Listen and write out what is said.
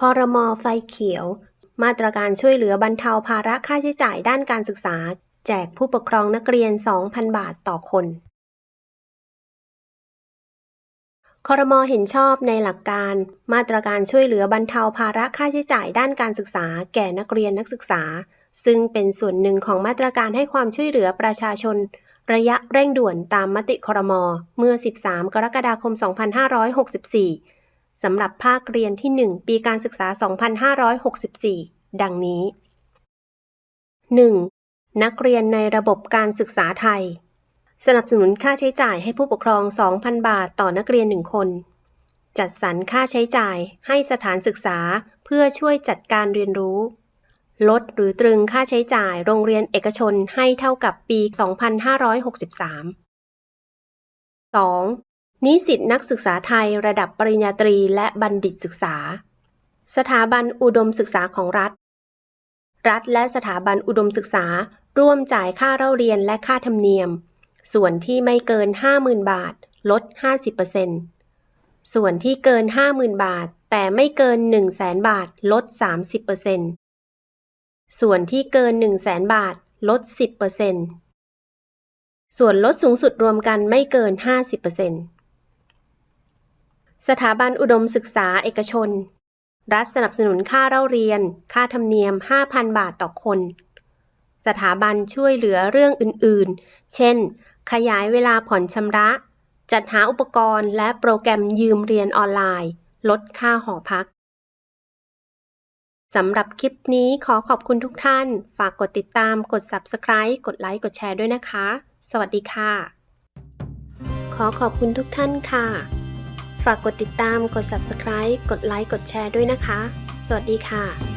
คอรมอไฟเขียว มาตรการช่วยเหลือบรรเทาภาระค่าใช้จ่ายด้านการศึกษา แจกผู้ปกครองนักเรียน 2,000 บาทต่อคนคอรมอเห็นชอบในหลักการ มาตรการช่วยเหลือบรรเทาภาระค่าใช้จ่ายด้านการศึกษา แก่นักเรียนนักศึกษา ซึ่งเป็นส่วนหนึ่งของมาตรการให้ความช่วยเหลือประชาชน ระยะเร่งด่วนตามมติครมเมื่อ 13 กรกฎาคม 2564 สำหรับภาคเรียนที่ 1 ปีการศึกษา 2564 ดังนี้ 1. นักเรียนในระบบการศึกษาไทย สนับสนุนค่าใช้จ่ายให้ผู้ปกครอง 2,000 บาทต่อนักเรียน 1 คน จัดสรรค่าใช้จ่ายให้สถานศึกษาเพื่อช่วยจัดการเรียนรู้ ลดหรือตรึงค่าใช้จ่ายโรงเรียนเอกชนให้เท่ากับปี 2563 2. นิสิตนักศึกษาไทยระดับปริญญาตรีและบัณฑิตศึกษา สถาบันอุดมศึกษาของรัฐ รัฐและสถาบันอุดมศึกษาร่วมจ่ายค่าเล่าเรียนและค่าธรรมเนียม ส่วนที่ไม่เกิน 50,000 บาท ลด 50%ส่วนที่เกิน 50,000 บาท แต่ไม่เกิน 100,000 บาท ลด 30%ส่วนที่เกิน 100,000 บาท ลด 10%ส่วนลดสูงสุดรวมกันไม่เกิน 50% สถาบันอุดมศึกษาเอกชน รัฐสนับสนุนค่าเล่าเรียน ค่าธรรมเนียม 5,000 บาทต่อคน สถาบันช่วยเหลือเรื่องอื่น ๆ เช่น ขยายเวลาผ่อนชำระ จัดหาอุปกรณ์และโปรแกรมยืมเรียนออนไลน์ ลดค่าหอพักสำหรับคลิปนี้ขอขอบคุณทุกท่าน ฝากกดติดตาม กด Subscribe กดไลค์ กดแชร์ด้วยนะคะ สวัสดีค่ะ ขอขอบคุณทุกท่านค่ะ ฝากกดติดตาม กด Subscribe กดไลค์ กดแชร์ด้วยนะคะ สวัสดีค่ะ